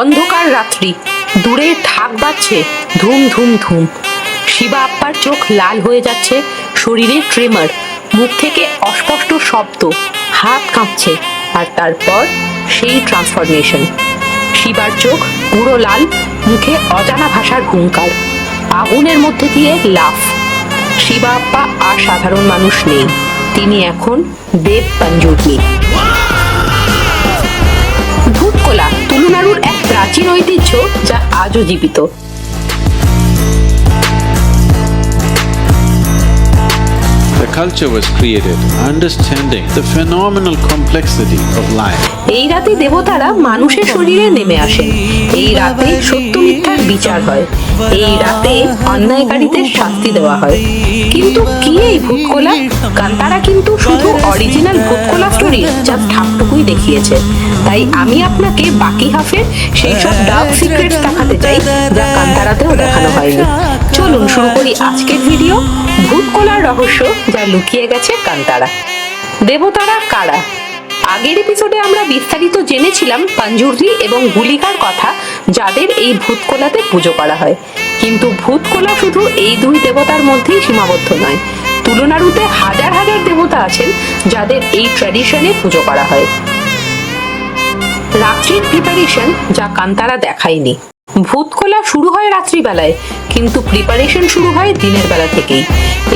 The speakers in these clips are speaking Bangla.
অন্ধকার রাত্রি। দূরে ঢাক বাজছে ধুম ধুম ধুম। শিবা আপ্পার চোখ লাল হয়ে যাচ্ছে, শরীরে ট্রেমার। মুখ থেকে অস্পষ্ট শব্দ, হাত কাঁপছে, আর তারপর সেই ট্রান্সফরমেশন। শিবার চোখ পুরো লাল, মুখে অজানা ভাষার হুঙ্কার, আগুনের মধ্যে দিয়ে লাফ। শিবা আপ্পা আর সাধারণ মানুষ নেই, তিনি এখন দেব পাঞ্জুটনি ভূতকোলা তুলুনাড়ুর এক প্রাচীন ঐতিহ্য যা আজও জীবিত। Culture was created, understanding the phenomenal complexity of life. এই রাতে দেবতারা মানুষের শরীরে নেমে আসেন। এই রাতে সত্য মিথ্যার বিচার হয়। এই রাতে অন্যায়কারীদের শাস্তি দেওয়া হয়। কিন্তু কি এই ভূতকোলা? কান্তারা কিন্তু শুধু অরিজিনাল ভূতকোলা স্টোরি যা ঠাকটুকুই দেখিয়েছে। তাই আমি আপনাকে বাকি হাফের সেই সব ডার্ক সিক্রেটস দেখাতে চাই, যা কান্তারাতেও দেখানো হয়নি। চলুন শুরু করি আজকের ভিডিও ভূতকোলার রহস্য যা লুকিয়ে গেছে কান্তারা। দেবতারা কারা? আগের এপিসোডে আমরা বিস্তারিত জেনেছিলাম পাঞ্জুর্লি এবং গুলিকার কথা যাদের এই ভূতকোলাতে পুজো করা হয়। কিন্তু ভূতকোলা শুধু এই দুই দেবতার মধ্যেই সীমাবদ্ধ নয়। তুলনারুতে হাজার হাজার দেবতা আছেন যাদের এই ট্র্যাডিশনে পুজো করা হয়। রাত্রির প্রিপারেশন যা কান্তারা দেখায়নি। ভূতকোলা শুরু হয় রাত্রিবেলায়, কিন্তু প্রিপারেশন শুরু হয় দিনের বেলা থেকেই।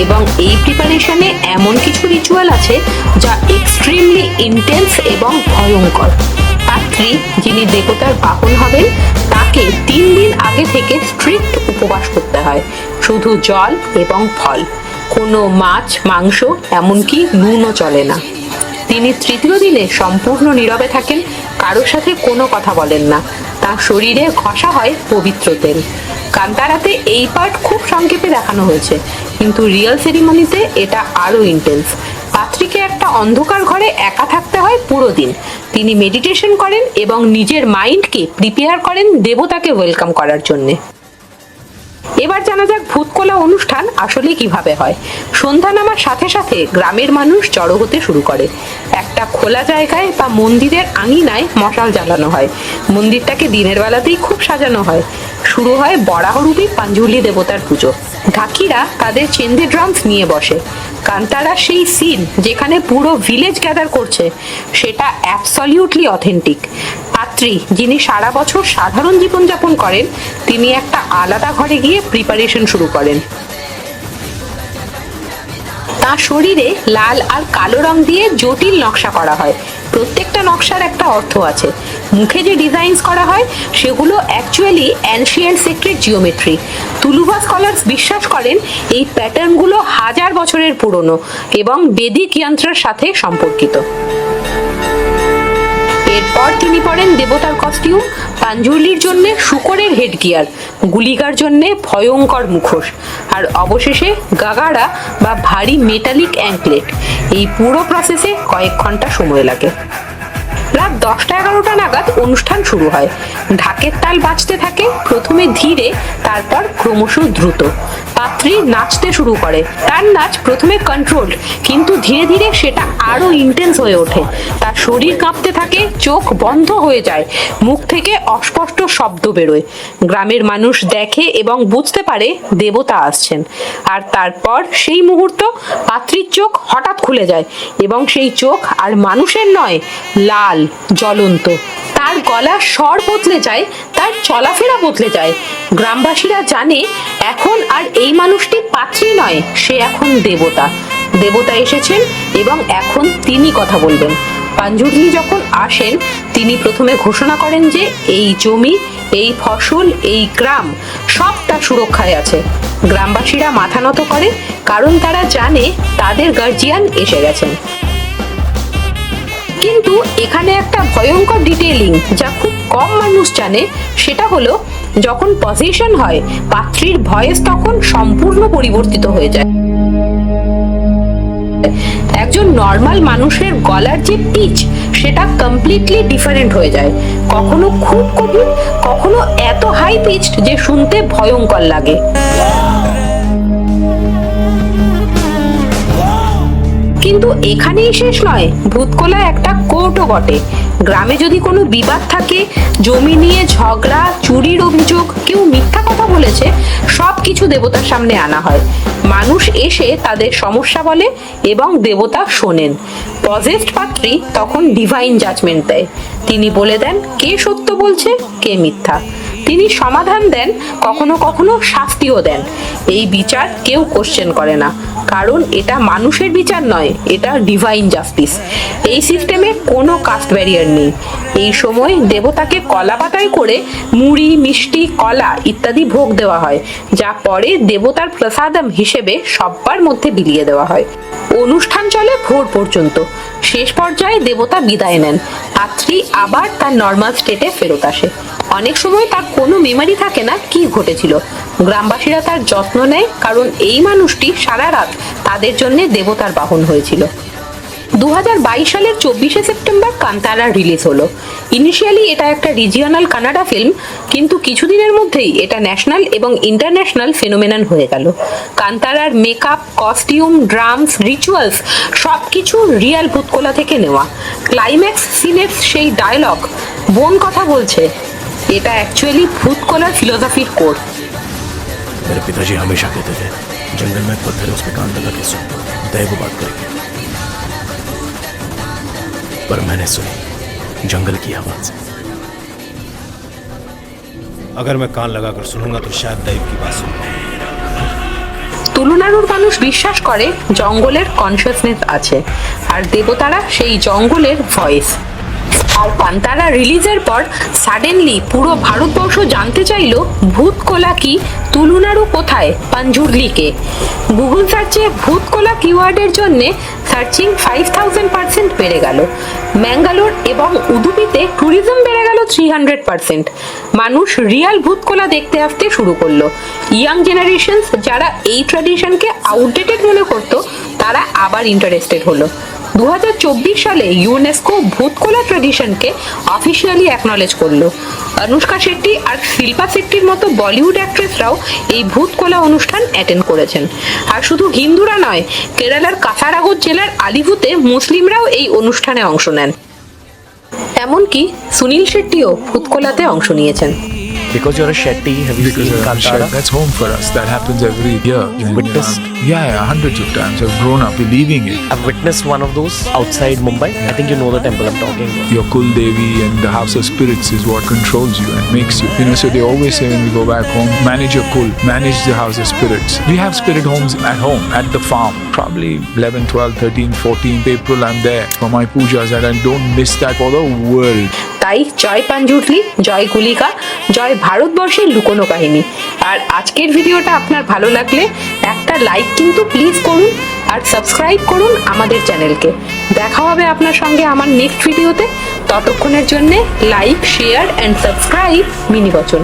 এবং এই প্রিপারেশনে এমন কিছু রিচুয়াল আছে যা এক্সট্রিমলি ইন্টেন্স এবং ভয়ঙ্কর। পাত্রী যিনি দেবতার বাহন হবেন, তাকে তিন দিন আগে থেকে স্ট্রিক্ট উপবাস করতে হয়, শুধু জল এবং ফল। কোনো মাছ, মাংস, এমনকি নুনও চলে না। তিনি তৃতীয় দিনে সম্পূর্ণ নীরবে থাকেন, কারোর সাথে কোনো কথা বলেন না। তার শরীরে ঘষা হয় পবিত্র তেল। কান্তারাতে এই পার্ট খুব সংক্ষেপে দেখানো হয়েছে, কিন্তু রিয়েল সেরিমনিতে এটা আরও ইন্টেন্স পাত্রীকে একটা অন্ধকার ঘরে একা থাকতে হয় পুরো দিন। তিনি মেডিটেশন করেন এবং নিজের মাইন্ডকে প্রিপেয়ার করেন দেবতাকে ওয়েলকাম করার জন্যে। এবার জানা যাক ভূতকলা অনুষ্ঠান আসলে কীভাবে হয়। সন্ধ্যা নামার সাথে সাথে গ্রামের মানুষ জড়ো হতে শুরু করে। একটা খোলা জায়গায় বা মন্দিরের আঙিনায় মশাল জ্বালানো হয়। মন্দিরটাকে দিনের বেলাতেই খুব সাজানো হয়। শুরু হয় বরাহরূপী পাঞ্জুলি দেবতার পুজো। ঢাকিরা তাদের চেন্দে ড্রামস নিয়ে বসে। কান্তারা সেই সিন যেখানে পুরো ভিলেজ গ্যাদার করছে। সেটা অ্যাবসলিউটলি অথেন্টিক পাত্রী যিনি সারা বছর সাধারণ জীবনযাপন করেন, তিনি একটা আলাদা ঘরে গিয়ে প্রিপারেশন শুরু করেন। তার শরীরে লাল আর কালো রং দিয়ে জটিল নকশা করা হয়। প্রত্যেকটা নকশার একটা অর্থ আছে। মুখে যে ডিজাইনস করা হয়, সেগুলো actually ancient secret geometry Tuluva scholars বিশ্বাস করেন, এই প্যাটার্নগুলো হাজার বছরের পুরনো এবং বেদিক যন্ত্রের সাথে সম্পর্কিত। পরেন দেবতার কস্টিউম পাঞ্জুলির জন্য শুকরের হেড গিয়ার গুলিকার জন্য ভয়ঙ্কর মুখোশ, আর অবশেষে গাগাড়া বা ভারী মেটালিক অ্যাঙ্কলেট এই পুরো প্রসেসে কয়েক ঘণ্টা সময় লাগে। রাত দশটা এগারোটা নাগাদ অনুষ্ঠান শুরু হয়। ঢাকের তাল বাজতে থাকে, প্রথমে ধীরে, তারপর ক্রমশ দ্রুত। পাত্রী নাচতে শুরু করে। তার নাচ প্রথমে কন্ট্রোল কিন্তু ধীরে ধীরে সেটা আরও ইন্টেন্স হয়ে ওঠে। তার শরীর কাঁপতে থাকে, চোখ বন্ধ হয়ে যায়, মুখ থেকে অস্পষ্ট শব্দ বেরোয়। গ্রামের মানুষ দেখে এবং বুঝতে পারে দেবতা আসছেন। আর তারপর সেই মুহূর্ত পাত্রীর চোখ হঠাৎ খুলে যায় এবং সেই চোখ আর মানুষের নয়, লাল, জ্বলন্ত। তার গলার স্বর বদলে যায়, তার চলাফেরা বদলে যায়। গ্রামবাসীরা জানে, এখন আর এই মানুষটি পাত্রী নয়, সে এখন দেবতা। দেবতা এসেছেন এবং এখন তিনি কথা বলবেন। পাঞ্জুরলি যখন আসেন, তিনি প্রথমে ঘোষণা করেন যে এই জমি, এই ফসল, এই গ্রাম সব তার সুরক্ষায় আছে। গ্রামবাসীরা মাথা নত করে, কারণ তারা জানে তাদের গার্জিয়ান এসে গেছেন। কিন্তু এখানে একটা ভয়ঙ্কর ডিটেলিং যা খুব কম মানুষ জানে, সেটা হলো যখন পজিশন হয়, পাত্রীর ভয়েস তখন সম্পূর্ণ পরিবর্তিত হয়ে যায়। একজন নর্মাল মানুষের গলার যে পিচ সেটা কমপ্লিটলি ডিফারেন্ট হয়ে যায়। কখনো খুব কঠিন কখনো এত হাই পিচড যে শুনতে ভয়ঙ্কর লাগে। কিন্তু এখানেই শেষ নয়। ভূতকোলা একটা কোর্টও বটে। গ্রামে যদি কোনো বিবাদ থাকে, জমি নিয়ে ঝগড়া, চুরির অভিযোগ, কেউ মিথ্যা কথা বলেছে সব কিছু দেবতার সামনে আনা হয়। মানুষ এসে তাদের সমস্যা বলে এবং দেবতা শোনেন। পজেস্ট পাত্রী তখন ডিভাইন জাজমেন্ট দেয়। তিনি বলে দেন, কে সত্য বলছে, কে মিথ্যা। তিনি সমাধান দেন, কখনো কখনো শাস্তিও দেন। এই বিচার কেউ কোশ্চেন করে না। কারণ এটা মানুষের বিচার নয়, এটা ডিভাইন জাস্টিস এই সিস্টেমে কোনো কাস্ট ব্যারিয়ার নেই। এই সময় দেবতাকে কলা পাতায় করে মুড়ি, মিষ্টি, কলা ইত্যাদি ভোগ দেওয়া হয়, যা পরে দেবতার প্রসাদম হিসেবে সব্বার মধ্যে বিলিয়ে দেওয়া হয়। অনুষ্ঠান চলে ভোর পর্যন্ত। শেষ পর্যায়ে দেবতা বিদায় নেন। পাত্রী আবার তার নর্মাল স্টেটে ফেরত আসে। অনেক সময় তার কোনো মেমারি থাকে না কি ঘটেছিল। গ্রামবাসীরা তার যত্ন নেয়, কারণ এই মানুষটি সারা রাত তাদের জন্য দেবতার বাহন হয়েছিল। দু হাজার বাইশ সালের চব্বিশে সেপ্টেম্বর কান্তারা রিলিজ হলো। ইনিশিয়ালি এটা একটা রিজিয়নাল কানাডা ফিল্ম কিন্তু কিছুদিনের মধ্যেই এটা ন্যাশনাল এবং ইন্টারন্যাশনাল ফেনোমেনন হয়ে গেল। কান্তারার মেকআপ কস্টিউম ড্রামস রিচুয়ালস সব কিছু রিয়াল ভূতকোলা থেকে নেওয়া। ক্লাইম্যাক্স সিনের সেই ডায়লগ বোন কথা বলছে এটা অ্যাকচুয়ালি ভূতকোলার ফিলোসফির কোড मेरे पिताजी हमेशा कहते थे जंगल में पत्थर है उस पर कान लगा के सुन तय वो बात करेंगे पर मैंने सुनी जंगल की आवाज अगर मैं कान लगाकर सुनूंगा तो शायद दैव की बात सुन पाऊं। তুলনারুর মানুষ বিশ্বাস করে জঙ্গলের কনসিয়াসনেস আছে আর দেবতারা সেই জঙ্গলের ভয়েস আর কান্তারা রিলিজের পর সাডেনলি পুরো ভারতবর্ষ জানতে চাইলো ভূতকোলা কি, তুলুনারু কোথায় পাঞ্জুরলিকে? গুগল সার্চে ভূতকোলা কিওয়ার্ডের জন্য সার্চিং ফাইভ থাউজেন্ড পার্সেন্ট বেড়ে গেল। ম্যাঙ্গালোর এবং উদুপিতে ট্যুরিজম বেড়ে গেল থ্রি হান্ড্রেড পার্সেন্ট মানুষ রিয়াল ভূতকোলা দেখতে আসতে শুরু করল। ইয়াং জেনারেশন যারা এই ট্র্যাডিশনকে আউটডেটেড মনে করতো, তারা আবার ইন্টারেস্টেড হলো। দু হাজার চব্বিশ সালে ইউনেস্কো ভূতকোলা ট্র্যাডিশনকে অফিসিয়ালি অ্যাকনলেজ করল। অনুষ্কা শেট্টি আর শিল্পা শেট্টির মতো বলিউড অ্যাক্ট্রেসরাও এই ভূতকোলা অনুষ্ঠান অ্যাটেন্ড করেছেন। আর শুধু হিন্দুরা নয়, কেরালার কাসারাগোদ জেলার আলিভুতে মুসলিমরাও এই অনুষ্ঠানে অংশ নেন। এমনকি সুনীল শেট্টিও ভূতকোলাতে অংশ নিয়েছেন। Because you're a Shetty, have you Because seen I'm sure Kantara? that's home for us. That happens every year. And, witnessed? um, yeah, yeah, hundreds of times. I've grown up believing it. I've witnessed one of those outside Mumbai. I think you know the temple I'm talking about. Your Kul Devi and the house of spirits is what controls you and makes you. You know, so they always say when we go back home, manage your Kul, manage the house of spirits. We have spirit homes at home, at the farm. Probably 11, 12, 13, 14th April, I'm there for my pujas and I don't miss that for the world. তাই জয় পাঞ্জুটলি জয় গুলিকা জয় ভারতবর্ষের লুকোনো কাহিনী। আর আজকের ভিডিওটা আপনার ভালো লাগলে একটা লাইক কিন্তু প্লিজ করুন আর সাবস্ক্রাইব করুন আমাদের চ্যানেলকে। দেখা হবে আপনার সঙ্গে আমার নেক্সট ভিডিওতে ততক্ষণের জন্যে লাইক শেয়ার অ্যান্ড সাবস্ক্রাইব মিনি বচন।